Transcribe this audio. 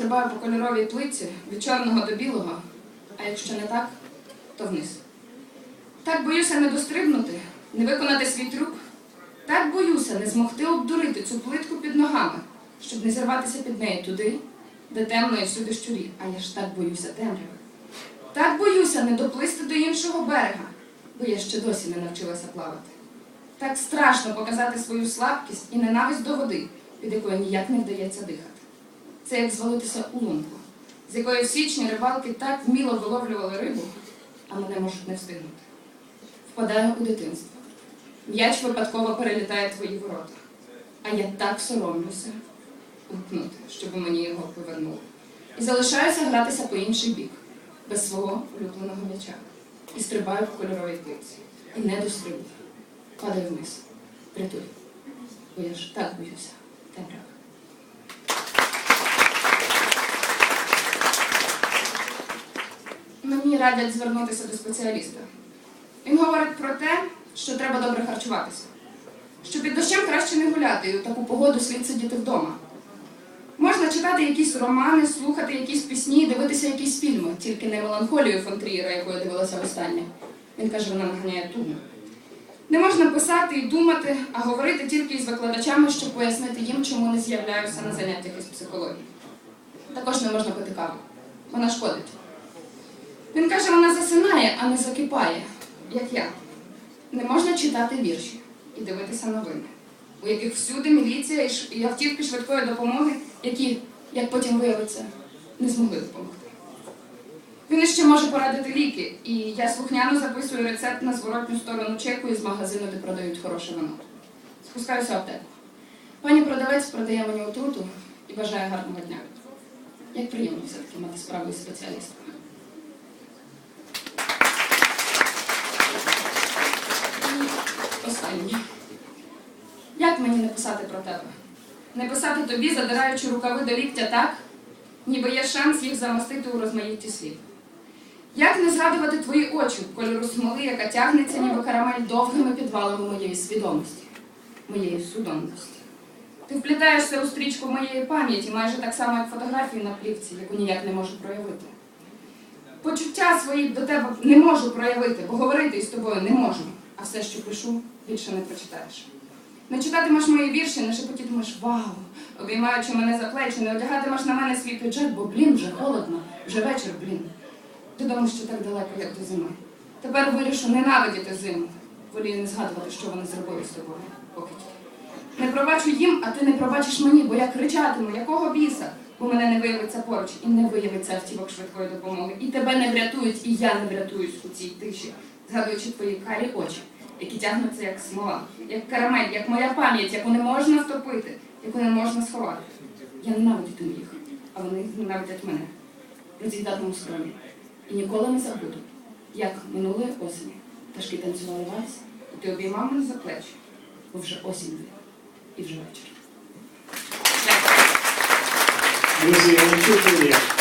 стрибаю по кольоровій плитці від чорного до білого, а якщо не так, то вниз. Так боюся не дострибнути, не виконати свій трюк. Так боюся не змогти обдурити цю плитку під ногами, щоб не зірватися під неї туди, де темно і всюди щурі. А я ж так боюся темряви. Так боюся не доплисти до іншого берега, бо я ще досі не навчилася плавати. Так страшно показати свою слабкість і ненависть до води, від якої ніяк не вдається дихати. Це як звалитися у лунку, з якої в січні рибалки так вміло виловлювали рибу, а мене можуть не встигнути. Впадаю у дитинство. М'яч випадково перелітає твої ворота. А я так соромлюся гукнути, щоб мені його повернули. І залишаюся гратися по інший бік, без свого улюбленого м'яча. І стрибаю в кольоровій плитці. І не дострибую. Падаю вниз. Притуль. Бо я ж так боюся. Темрява. Мені радять звернутися до спеціаліста. Він говорить про те, що треба добре харчуватися. Що під дощем краще не гуляти, і у таку погоду слід сидіти вдома. Можна читати якісь романи, слухати якісь пісні, дивитися якісь фільми, тільки не меланхолію фон Трієра, яку я дивилася востаннє. Він каже, вона наганяє тугу. Не можна писати і думати, а говорити тільки із викладачами, щоб пояснити їм, чому не з'являюся на заняттях із психології. Також не можна пити каву. Вона шкодить. Він каже, вона засинає, а не закипає, як я. Не можна читати вірші і дивитися новини, у яких всюди міліція і автівки швидкої допомоги, які, як потім виявиться, не змогли допомогти. Він іще може порадити ліки, і я слухняно записую рецепт на зворотню сторону чеку із магазину, де продають хороше вино. Спускаюся в аптеку. Пані продавець продає мені отруту і бажає гарного дня. Як приємно все-таки мати справу із спеціалістом. І останнє. Як мені не писати про тебе? Не писати тобі, задираючи рукави до ліктя так, ніби є шанс їх замостити у розмаїтті слів. Як не згадувати твої очі кольору смоли, яка тягнеться, ніби карамель довгими підвалами моєї свідомості, моєї судомності? Ти вплітаєшся у стрічку моєї пам'яті, майже так само, як фотографії на плівці, яку ніяк не можу проявити. Почуття свої до тебе не можу проявити, бо говорити із тобою не можу, а все, що пишу, більше не прочитаєш. Не читатимеш мої вірші, не шепотітимеш вау, обіймаючи мене за плечі, не одягатимеш на мене свій піджак, бо блін, вже холодно, вже вечір, блін. Ти думаєш, що так далеко, як до зими. Тепер вирішу ненавидіти зиму. Волію не згадувати, що вони зробили з тобою, поки. Не пробачу їм, а ти не пробачиш мені, бо я кричатиму, якого біса, бо мене не виявиться поруч і не виявиться автівок швидкої допомоги. І тебе не врятують, і я не врятуюсь у цій тиші, згадуючи твої карі очі, які тягнуться як смола, як карамель, як моя пам'ять, яку не можна втопити, яку не можна сховати. Я ненавидітиму їх, а вони ненавидять мене. Роз'їдатиму скромі. І ніколи не забуду, як минулої осені пташки танцювали вальс, і ти обіймав мене за плечі, бо вже осінь буде, і вже вечір. Друзі, я